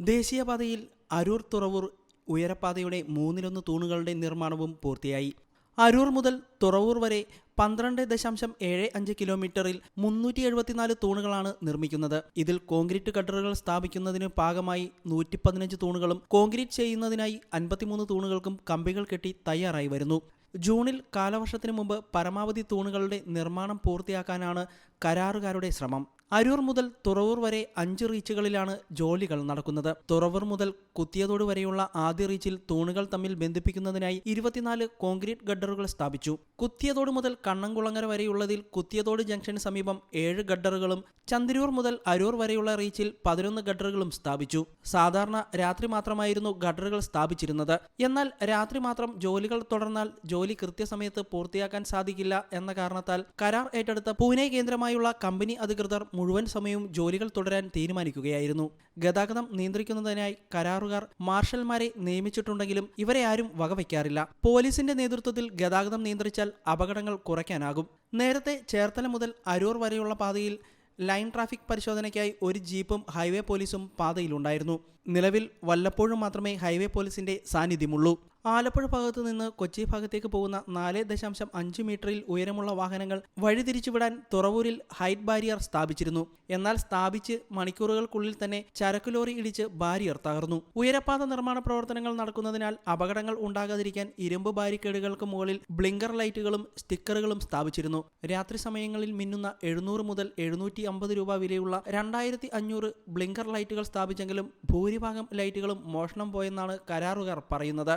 ദേശീയപാതയിൽ അരൂർ തുറവൂർ ഉയരപ്പാതയുടെ മൂന്നിലൊന്ന് തൂണുകളുടെ നിർമ്മാണവും പൂർത്തിയായി. അരൂർ മുതൽ തുറവൂർ വരെ പന്ത്രണ്ട് ദശാംശം ഏഴ് അഞ്ച് കിലോമീറ്ററിൽ മുന്നൂറ്റി എഴുപത്തിനാല് തൂണുകളാണ് നിർമ്മിക്കുന്നത്. ഇതിൽ കോൺക്രീറ്റ് കട്ടറുകൾ സ്ഥാപിക്കുന്നതിന് പാകമായി നൂറ്റി പതിനഞ്ച് തൂണുകളും കോൺക്രീറ്റ് ചെയ്യുന്നതിനായി അൻപത്തിമൂന്ന് തൂണുകൾക്കും കമ്പികൾ കെട്ടി തയ്യാറായി വരുന്നു. ജൂണിൽ കാലവർഷത്തിന് മുമ്പ് പരമാവധി തൂണുകളുടെ നിർമ്മാണം പൂർത്തിയാക്കാനാണ് കരാറുകാരുടെ ശ്രമം. അരൂർ മുതൽ തുറവൂർ വരെ അഞ്ച് റീച്ചുകളിലാണ് ജോലികൾ നടക്കുന്നത്. തുറവൂർ മുതൽ കുത്തിയതോട് വരെയുള്ള ആദ്യ റീച്ചിൽ തൂണുകൾ തമ്മിൽ ബന്ധിപ്പിക്കുന്നതിനായി ഇരുപത്തിനാല് കോൺക്രീറ്റ് ഗഡറുകൾ സ്ഥാപിച്ചു. കുത്തിയതോട് മുതൽ കണ്ണംകുളങ്ങര വരെയുള്ളതിൽ കുത്തിയതോട് ജംഗ്ഷന് സമീപം ഏഴ് ഗഡറുകളും ചന്ദിരൂർ മുതൽ അരൂർ വരെയുള്ള റീച്ചിൽ പതിനൊന്ന് ഗഡറുകളും സ്ഥാപിച്ചു. സാധാരണ രാത്രി മാത്രമായിരുന്നു ഗഡറുകൾ സ്ഥാപിച്ചിരുന്നത്. എന്നാൽ രാത്രി മാത്രം ജോലികൾ തുടർന്നാൽ ജോലി കൃത്യസമയത്ത് പൂർത്തിയാക്കാൻ സാധിക്കില്ല എന്ന കാരണത്താൽ കരാർ ഏറ്റെടുത്ത പൂനെ കേന്ദ്രമായുള്ള കമ്പനി അധികൃതർ മുഴുവൻ സമയവും ജോലികൾ തുടരാൻ തീരുമാനിക്കുകയായിരുന്നു. ഗതാഗതം നിയന്ത്രിക്കുന്നതിനായി കരാറുകാർ മാർഷൽമാരെ നിയമിച്ചിട്ടുണ്ടെങ്കിലും ഇവരെ ആരും വകവയ്ക്കാറില്ല. പോലീസിന്റെ നേതൃത്വത്തിൽ ഗതാഗതം നിയന്ത്രിച്ചാൽ അപകടങ്ങൾ കുറയ്ക്കാനാകും. നേരത്തെ ചേർത്തല മുതൽ അരൂർ വരെയുള്ള പാതയിൽ ലൈൻ ട്രാഫിക് പരിശോധനയ്ക്കായി ഒരു ജീപ്പും ഹൈവേ പോലീസും പാതയിലുണ്ടായിരുന്നു. നിലവിൽ വല്ലപ്പോഴും മാത്രമേ ഹൈവേ പോലീസിന്റെ സാന്നിധ്യമുള്ളൂ. ആലപ്പുഴ ഭാഗത്തു നിന്ന് കൊച്ചി ഭാഗത്തേക്ക് പോകുന്ന നാല് ദശാംശം അഞ്ച് മീറ്ററിൽ ഉയരമുള്ള വാഹനങ്ങൾ വഴിതിരിച്ചുവിടാൻ തുറവൂരിൽ ഹൈറ്റ് ബാരിയർ സ്ഥാപിച്ചിരുന്നു. എന്നാൽ സ്ഥാപിച്ച് മണിക്കൂറുകൾക്കുള്ളിൽ തന്നെ ചരക്ക് ലോറി ഇടിച്ച് ബാരിയർ തകർന്നു. ഉയരപാത നിർമ്മാണ പ്രവർത്തനങ്ങൾ നടക്കുന്നതിനാൽ അപകടങ്ങൾ ഉണ്ടാകാതിരിക്കാൻ ഇരുമ്പ് ബാരിക്കേഡുകൾക്ക് മുകളിൽ ബ്ലിങ്കർ ലൈറ്റുകളും സ്റ്റിക്കറുകളും സ്ഥാപിച്ചിരുന്നു. രാത്രി സമയങ്ങളിൽ മിന്നുന്ന എഴുന്നൂറ് മുതൽ എഴുന്നൂറ്റി അമ്പത് രൂപ വിലയുള്ള രണ്ടായിരത്തി അഞ്ഞൂറ് ബ്ലിങ്കർ ലൈറ്റുകൾ സ്ഥാപിച്ചെങ്കിലും ഭൂരിഭാഗം ലൈറ്റുകളും മോഷണം പോയെന്നാണ് കരാറുകാർ പറയുന്നത്.